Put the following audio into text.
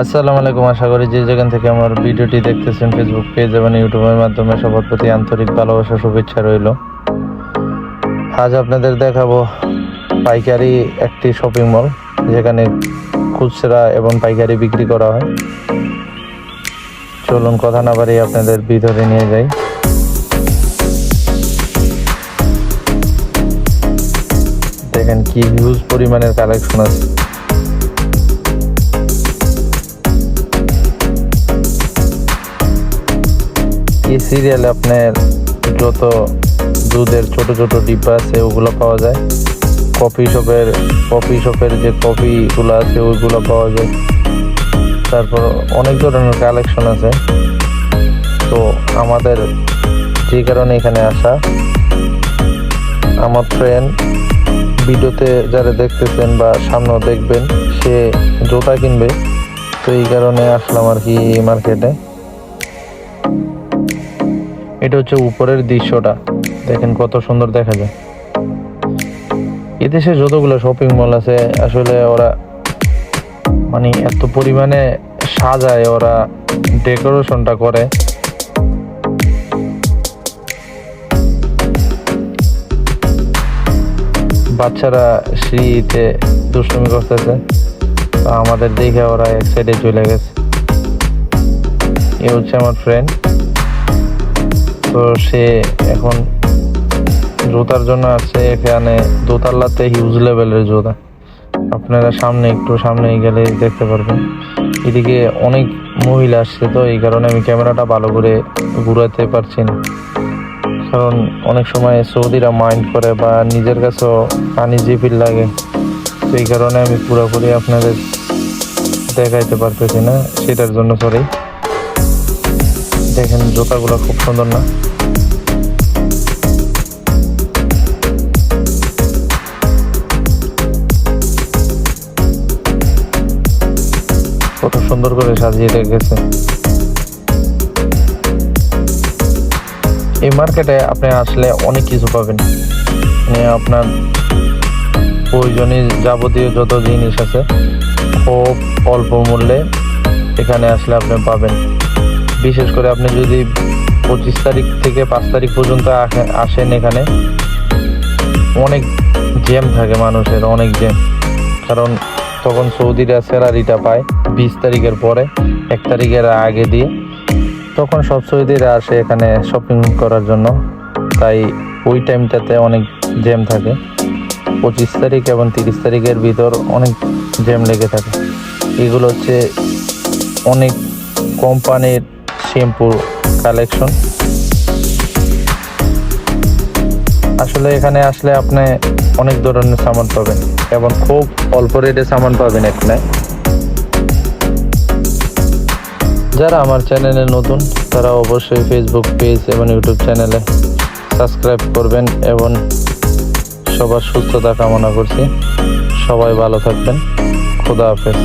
আসসালামু আলাইকুম, আশা করি যে যেখান থেকে আমার ভিডিওটি দেখতেছেন ফেসবুক পেজ এবং ইউটিউবের মাধ্যমে সবার প্রতি আন্তরিক ভালোবাসা, শুভেচ্ছা রইল। আজ আপনাদের দেখাবো পাইকারি একটি শপিং মল যেখানে খুচরা এবং পাইকারি বিক্রি করা হয়। চলুন, কথা না বাড়িয়ে আপনাদের ভিতরে নিয়ে যাই। দেখেন কি হিউজ পরিমাণের কালেকশন আছে। এই সিরিয়ালে আপনার যত দুধের ছোট ছোট ডিব্বা আছে, ওগুলো পাওয়া যায়। কফি শপের কফি শপের যে কফিগুলো আছে, ওইগুলো পাওয়া যায়। তারপর অনেক ধরনের কালেকশন আছে। তো আমাদের যে কারণে এখানে আসা, আমার ফ্রেন্ড ভিডিওতে যারা দেখতেছেন বা সামনেও দেখবেন, সে জুতা কিনবে। তো এই কারণে আসলাম আর কি মার্কেটে এটা হচ্ছে উপরের দৃশ্যটা। দেখেন কত সুন্দর দেখা যায়। এদেশে যতগুলো শপিং মল আছে, আসলে ওরা মানে এত পরিমাণে সাজায়, ওরা ডেকোরেশনটা করে। বাচ্চারা সিঁড়িতে দুষ্টুমি করতেছে। আমাদের দেখে ওরা এক সাইডে চলে গেছে। এ হচ্ছে আমার ফ্রেন্ড তো সে এখন জুতার জন্য আছে, এখানে দোতলাতে হিউজ লেভেলের জুতা। আপনারা সামনে একটু সামনে গেলে দেখতে পারবেন। এদিকে অনেক মহিলা আসছে তো, এই কারণে আমি ক্যামেরাটা ভালো করে ঘুরাতে পারছি না। কারণ অনেক সময় সৌদিরা মাইন্ড করে বা নিজের কাছেও আনইজি ফিল লাগে। তো এই কারণে আমি পুরোপুরি আপনাদের দেখাইতে পারতেছি না, সেটার জন্য সরি দেখেন জুতাগুলো খুব সুন্দর না। কত সুন্দর করে সাজিয়ে রেখেছে। এই মার্কেটে আপনি আসলে অনেক কিছু পাবেন। মানে আপনার প্রয়োজনীয় যাবতীয় যত জিনিস আছে, খুব অল্প মূল্যে এখানে আসলে আপনি পাবেন। বিশেষ করে আপনি যদি পঁচিশ তারিখ থেকে পাঁচ তারিখ পর্যন্ত আসেন এখানে, অনেক জ্যাম থাকে মানুষের, অনেক জ্যাম। কারণ তখন সৌদিরা স্যালারিটা পায় বিশ তারিখের পরে, এক তারিখের আগে দিয়ে। তখন সব সৌদিরা আসে এখানে শপিং করার জন্য। তাই ওই টাইমটাতে অনেক জ্যাম থাকে। পঁচিশ তারিখ এবং তিরিশ তারিখের ভিতর অনেক জ্যাম লেগে থাকে। এগুলো হচ্ছে অনেক কোম্পানির শ্যাম্পু কালেকশন। আসলে এখানে আসলে আপনি অনেক ধরনের সামান পাবেন এবং খুব অল্প রেটে সামান পাবেন এখানে। যারা আমার চ্যানেলে নতুন, তারা অবশ্যই ফেসবুক পেজ এবং ইউটিউব চ্যানেলে সাবস্ক্রাইব করবেন এবং সবার সুস্থতা কামনা করছি। সবাই ভালো থাকবেন। খোদা হাফেজ।